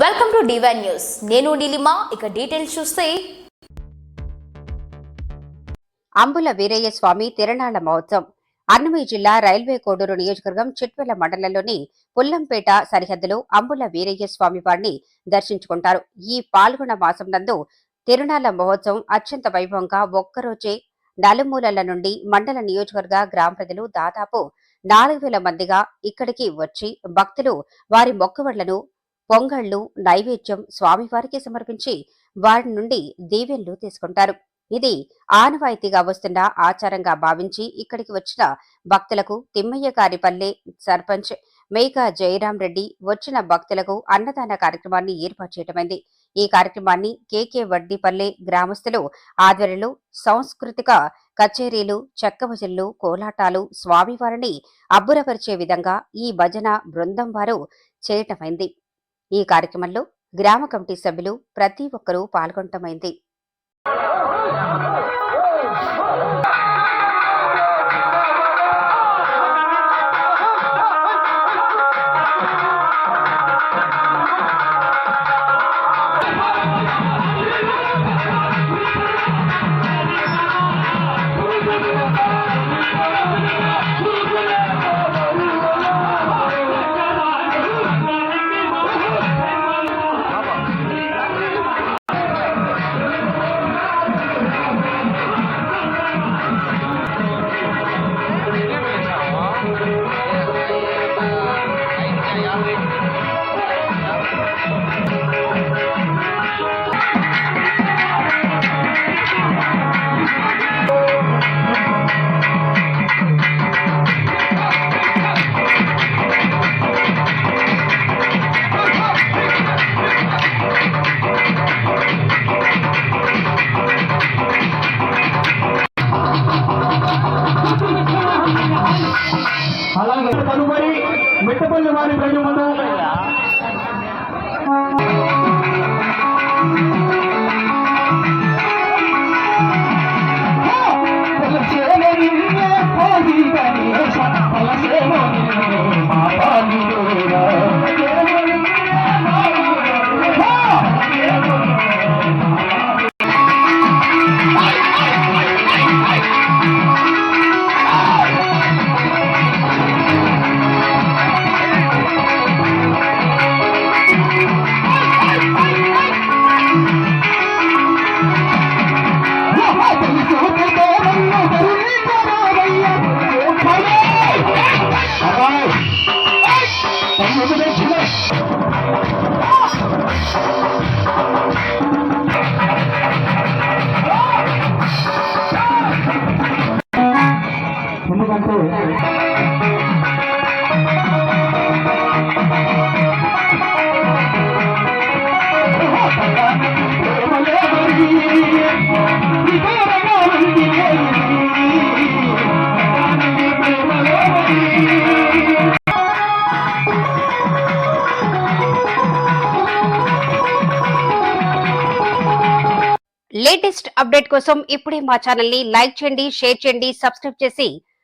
Welcome to divine news నేను నీలిమా ఇక details చూస్తే. అంబుల వీరయ్య స్వామి తిరణాల మహోత్సవం. అన్నమయ్య జిల్లా రైల్వే కోడూరు నియోజకవర్గం చిట్వెల మండలంలోని పుల్లంపేట సరిహద్దులో అంబుల వీరయ్య స్వామి వారిని దర్శించుకుంటారు. ఈ పాల్గొన మాసం నందు తిరునాళ్ళ మహోత్సవం అత్యంత వైభవంగా ఒక్కరోజే నలుమూలల నుండి మండల నియోజకవర్గ గ్రామ ప్రజలు దాదాపు నాలుగు వేల మందిగా ఇక్కడికి వచ్చి భక్తులు వారి మొక్కుబడులను పొంగళ్ళు నైవేద్యం స్వామివారికి సమర్పించి వారి నుండి దీవెన్లు తీసుకుంటారు. ఇది ఆనవాయితీగా వస్తున్న ఆచారంగా భావించి ఇక్కడికి వచ్చిన భక్తులకు తిమ్మయ్య గారిపల్లె సర్పంచ్ మేఘా జయరాం రెడ్డి వచ్చిన భక్తులకు అన్నదాన కార్యక్రమాన్ని ఏర్పాటు చేయటమైంది. ఈ కార్యక్రమాన్ని కేకే వడ్డీపల్లె గ్రామస్తులు ఆధ్వర్యంలో సాంస్కృతిక కచేరీలు చెక్క భజనలు కోలాటాలు స్వామివారిని అబ్బురపరిచే విధంగా ఈ భజన బృందం వారు చేయటమైంది. ఈ కార్యక్రమంలో గ్రామ కమిటీ సభ్యులు ప్రతి ఒక్కరూ పాల్గొనటమైంది. అలాగే తదుపరి మిట్టపల్లి వారి ప్రజలు లేటెస్ట్ అప్డేట్ కోసం ఇప్పుడే మా ఛానల్ని లైక్ చేయండి షేర్ చేయండి సబ్స్క్రైబ్ చేసి